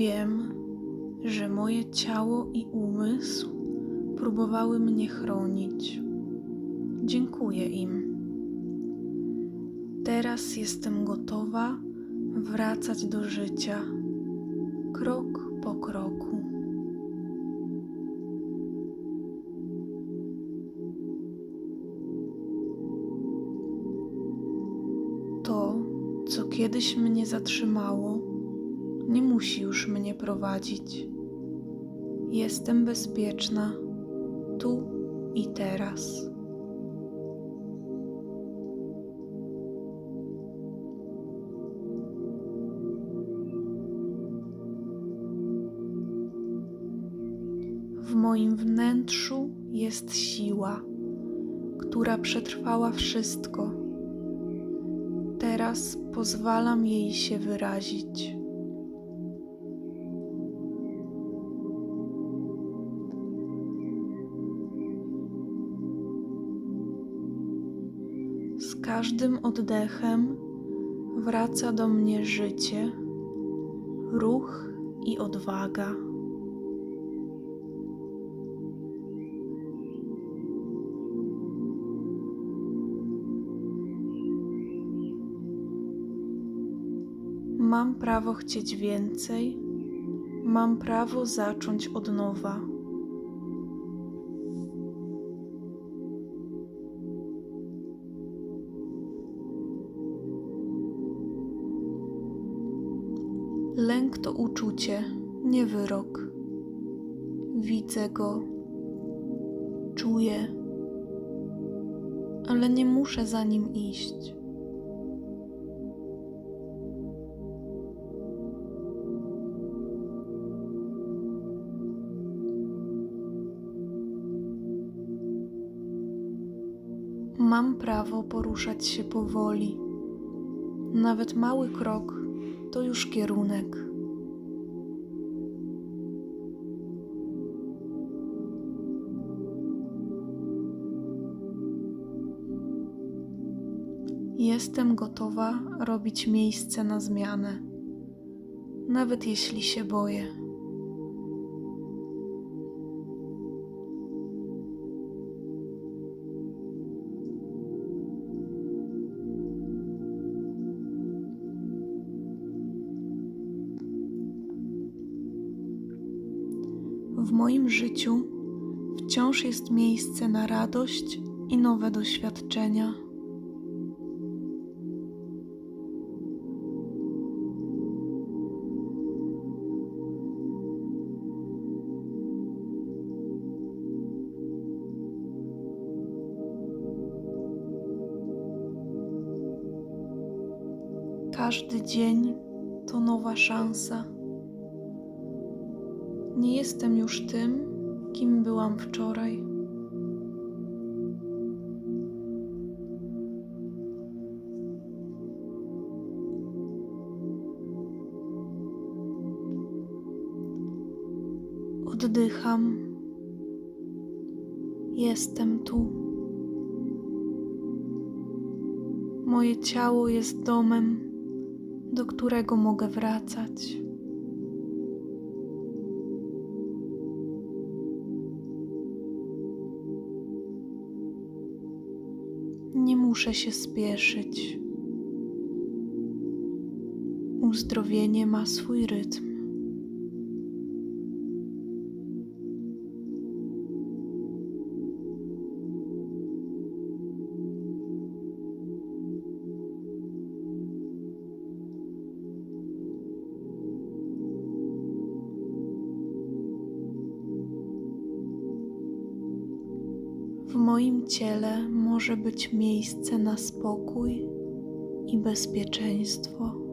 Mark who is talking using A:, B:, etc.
A: Wiem, że moje ciało i umysł próbowały mnie chronić. Dziękuję im. Teraz jestem gotowa wracać do życia krok po kroku. To, co kiedyś mnie zatrzymało, nie musi już mnie prowadzić. Jestem bezpieczna tu i teraz. W moim wnętrzu jest siła, która przetrwała wszystko. Teraz pozwalam jej się wyrazić. Każdym oddechem wraca do mnie życie, ruch i odwaga. Mam prawo chcieć więcej, mam prawo zacząć od nowa. Lęk to uczucie, nie wyrok. Widzę go, czuję, ale nie muszę za nim iść. Mam prawo poruszać się powoli. Nawet mały krok to już kierunek. Jestem gotowa robić miejsce na zmianę, nawet jeśli się boję. W moim życiu wciąż jest miejsce na radość i nowe doświadczenia. Każdy dzień to nowa szansa. Nie jestem już tym, kim byłam wczoraj. Oddycham. Jestem tu. Moje ciało jest domem, do którego mogę wracać. Nie muszę się spieszyć. Uzdrowienie ma swój rytm. Moim ciele może być miejsce na spokój i bezpieczeństwo.